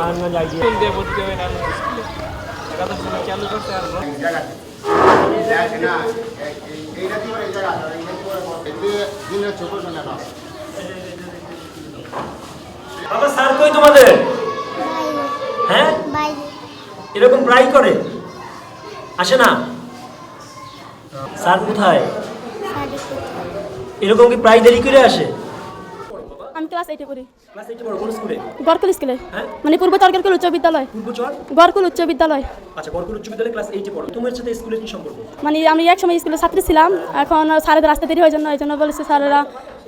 Narayanganj idea দিয়ে ভর্তি হবে নারায়ণগঞ্জ স্কুলে একাদশ শ্রেণি চালু করছে আর বাবা স্যার কই তোমাদের? হ্যাঁ? এরকম প্রায় করে? আসে না? স্যার কোথায়? এরকম কি প্রায় দেরি করে আসে? আমি ক্লাস এইটে পড়ি স্কুলে? গড়কুল স্কুলে। হ্যাঁ? মানে পূর্ব তর্কের উচ্চ বিদ্যালয়। গড়কুল উচ্চ বিদ্যালয়। আচ্ছা গড়কুল উচ্চ বিদ্যালয়ে ক্লাস এইটে পড়ো। তোমার সাথে স্কুলের কি সম্পর্ক? মানে আমি এক সময় স্কুলের ছাত্রী ছিলাম। এখন স্যারেদের আসতে দেরি হয়ে জন্য এই জন্য বলেছে স্যারেরা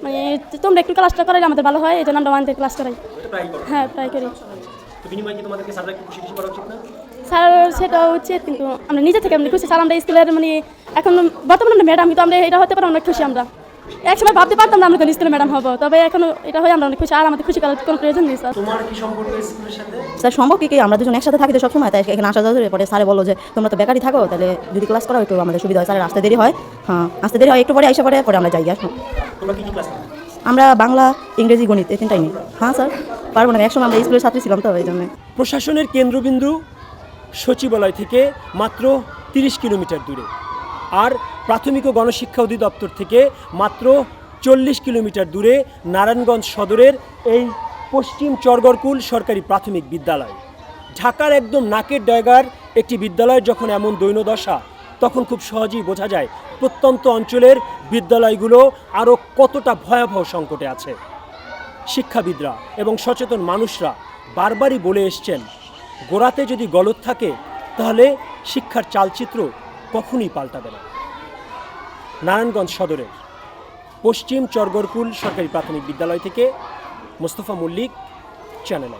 মানে তোমরা একটু ক্লাসটা করাইলে আমাদের ভালো হয় এই জন্য আমরা ওয়ান থেকে ক্লাস করাই। হ্যাঁ ট্রাই করি। স্যাররা স্যার সেটা উচিত কিন্তু আমরা নিজে থেকে আমরা খুশি। স্যার আমরা স্কুলের মানে এখন বর্তমানে ম্যাডাম কিন্তু আমরা এটা হতে পারে অনেক খুশি আমরা। এক সময় ভাবতে পারতাম না আমরা কোনো স্কুলের ম্যাডাম হব তবে এখন এটা হয় আমরা অনেক খুশি আর আমাদের খুশি করার কোনো প্রয়োজন নেই স্যার। তোমার কি সম্পর্ক স্কুলের সাথে? স্যার সম্ভব কি কি? আমরা দুজন একসাথে থাকি তো সবসময় তাই এখানে আসা যাওয়া পরে স্যারে বলল যে তোমরা তো বেকারি থাকো তাহলে যদি ক্লাস করো একটু আমাদের সুবিধা হয়। স্যারের আসতে দেরি হয় হ্যাঁ আসতে দেরি হয় একটু পরে এসে পরে পরে আমরা যাই আসব। তোমরা কি কি ক্লাস আমরা বাংলা ইংরেজি গণিত এই তিনটাই নিই। হ্যাঁ স্যার পারব না একসময় আমরা স্কুলের ছাত্রী ছিলাম তো এই জন্য। প্রশাসনের কেন্দ্রবিন্দু সচিবালয় থেকে মাত্র তিরিশ কিলোমিটার দূরে। আর প্রাথমিক ও গণশিক্ষা অধিদপ্তর থেকে মাত্র চল্লিশ কিলোমিটার দূরে নারায়ণগঞ্জ সদরের এই পশ্চিম চরগরকুল সরকারি প্রাথমিক বিদ্যালয়। ঢাকার একদম নাকের ডয়গার একটি বিদ্যালয় যখন এমন দৈনদশা তখন খুব সহজেই বোঝা যায় প্রত্যন্ত অঞ্চলের বিদ্যালয়গুলো আরও কতটা ভয়াবহ সংকটে আছে। শিক্ষাবিদরা এবং সচেতন মানুষরা বারবারই বলে এসছেন, গোড়াতে যদি গলত থাকে, তাহলে শিক্ষার চালচিত্র কখনই পাল্টাবে না নারায়ণগঞ্জ সদরের পশ্চিম চরগরকুল সরকারি প্রাথমিক বিদ্যালয় থেকে মোস্তফা মল্লিক চ্যানেল।